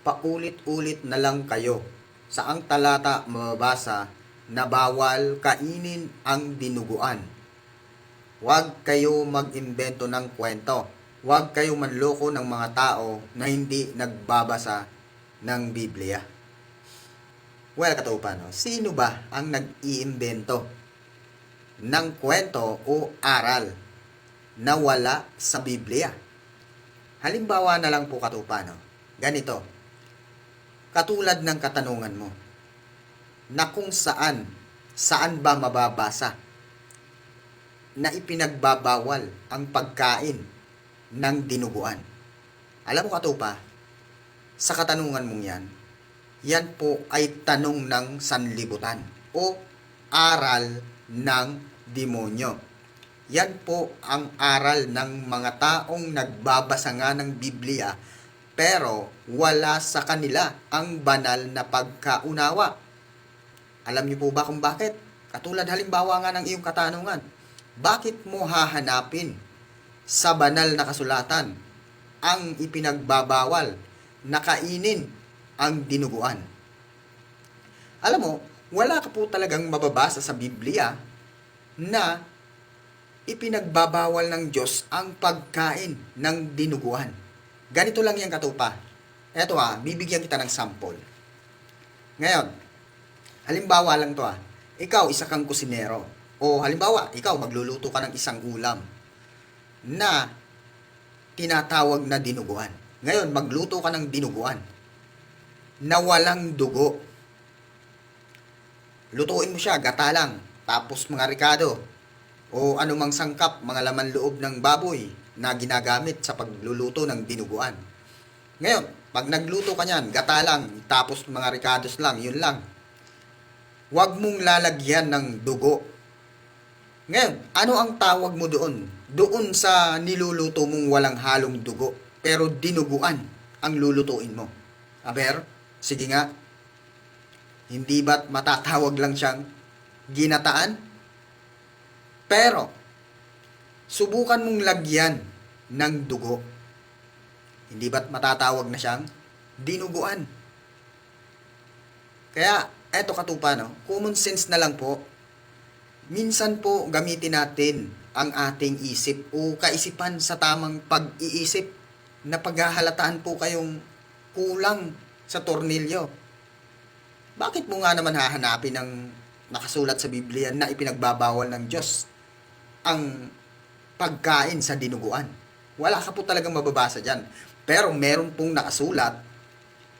paulit-ulit na lang kayo sa ang talata mababasa na bawal kainin ang dinuguan. Huwag kayo mag-imbento ng kwento. Huwag kayo manloko ng mga tao na hindi nagbabasa ng Biblia. Well, katupan, no? sino ba ang nag-iimbento ng kwento o aral na wala sa Biblia? Halimbawa na lang po katupan, no? ganito. Katulad ng katanungan mo, na kung saan, saan ba mababasa na ipinagbabawal ang pagkain ng dinuguan. Alam mo katupa, sa katanungan mong yan, yan po ay tanong ng sanlibutan o aral ng demonyo. Yan po ang aral ng mga taong nagbabasa nga ng Biblia pero wala sa kanila ang banal na pagkaunawa. Alam niyo po ba kung bakit? Katulad halimbawa nga ng iyong katanungan. Bakit mo hahanapin sa banal na kasulatan ang ipinagbabawal na kainin ang dinuguan? Alam mo, wala ka po talagang mababasa sa Biblia na ipinagbabawal ng Diyos ang pagkain ng dinuguan. Ganito lang yung katupa. Eto ah, bibigyan kita ng sample. Ngayon, halimbawa lang to ah, ikaw isa kang kusinero. O halimbawa, ikaw magluluto ka ng isang ulam na tinatawag na dinuguan. Ngayon, magluto ka ng dinuguan na walang dugo. Lutuin mo siya, gata lang, tapos mga rikado, o anumang sangkap, mga laman loob ng baboy na ginagamit sa pagluluto ng dinuguan. Ngayon, pag nagluto ka niyan, gata lang, tapos mga ricados lang, yun lang. Huwag mong lalagyan ng dugo. Ngayon, ano ang tawag mo doon? Doon sa niluluto mong walang halong dugo, pero dinuguan ang lulutuin mo. Aber, sige nga, hindi ba't matatawag lang siyang ginataan? Pero, subukan mong lagyan ng dugo. Hindi ba't matatawag na siyang dinuguan? Kaya, eto katupa, no? Common sense na lang po. Minsan po, gamitin natin ang ating isip o kaisipan sa tamang pag-iisip na paghahalataan po kayong kulang sa tornilyo. Bakit mo nga naman hahanapin ng nakasulat sa Biblia na ipinagbabawal ng Diyos ang pagkain sa dinuguan? Wala ka po talagang mababasa dyan. Pero meron pong nakasulat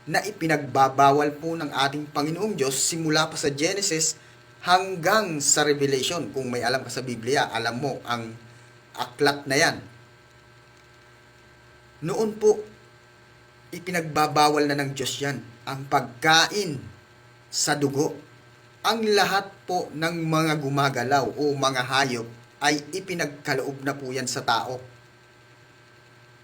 na ipinagbabawal po ng ating Panginoong Diyos simula pa sa Genesis hanggang sa Revelation. Kung may alam ka sa Biblia, alam mo ang aklat na yan. Noon po, ipinagbabawal na ng Diyos yan ang pagkain sa dugo. Ang lahat po ng mga gumagalaw o mga hayop ay ipinagkaloob na po yan sa tao.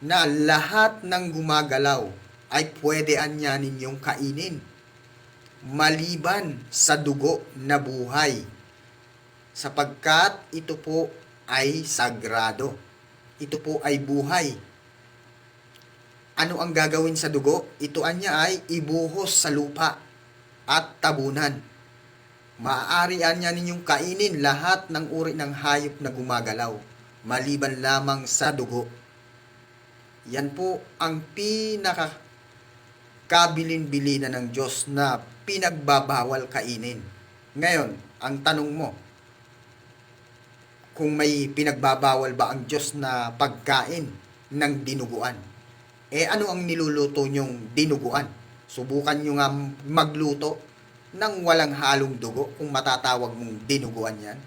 Na lahat ng gumagalaw ay pwede anya ninyong kainin maliban sa dugo na buhay sapagkat ito po ay sagrado. Ito po ay buhay. Ano ang gagawin sa dugo? Ito anya ay ibuhos sa lupa at tabunan. Maaari anya ninyong kainin lahat ng uri ng hayop na gumagalaw, maliban lamang sa dugo. Yan po ang pinaka kabilin-bilinan ng Diyos na pinagbabawal kainin. Ngayon, ang tanong mo, kung may pinagbabawal ba ang Diyos na pagkain ng dinuguan? Eh ano ang niluluto nyong dinuguan? Subukan nyo nga magluto ng walang halong dugo kung matatawag mong dinuguan yan.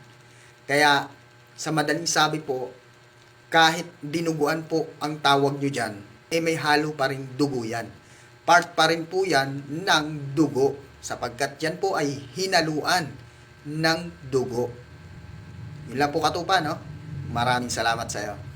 Kaya sa madaling sabi po, kahit dinuguan po ang tawag nyo dyan, eh may halo pa rin dugo yan. Part pa rin po yan ng dugo sapagkat yan po ay hinaluan ng dugo. Yun lang po katupa, no? Maraming salamat sa iyo.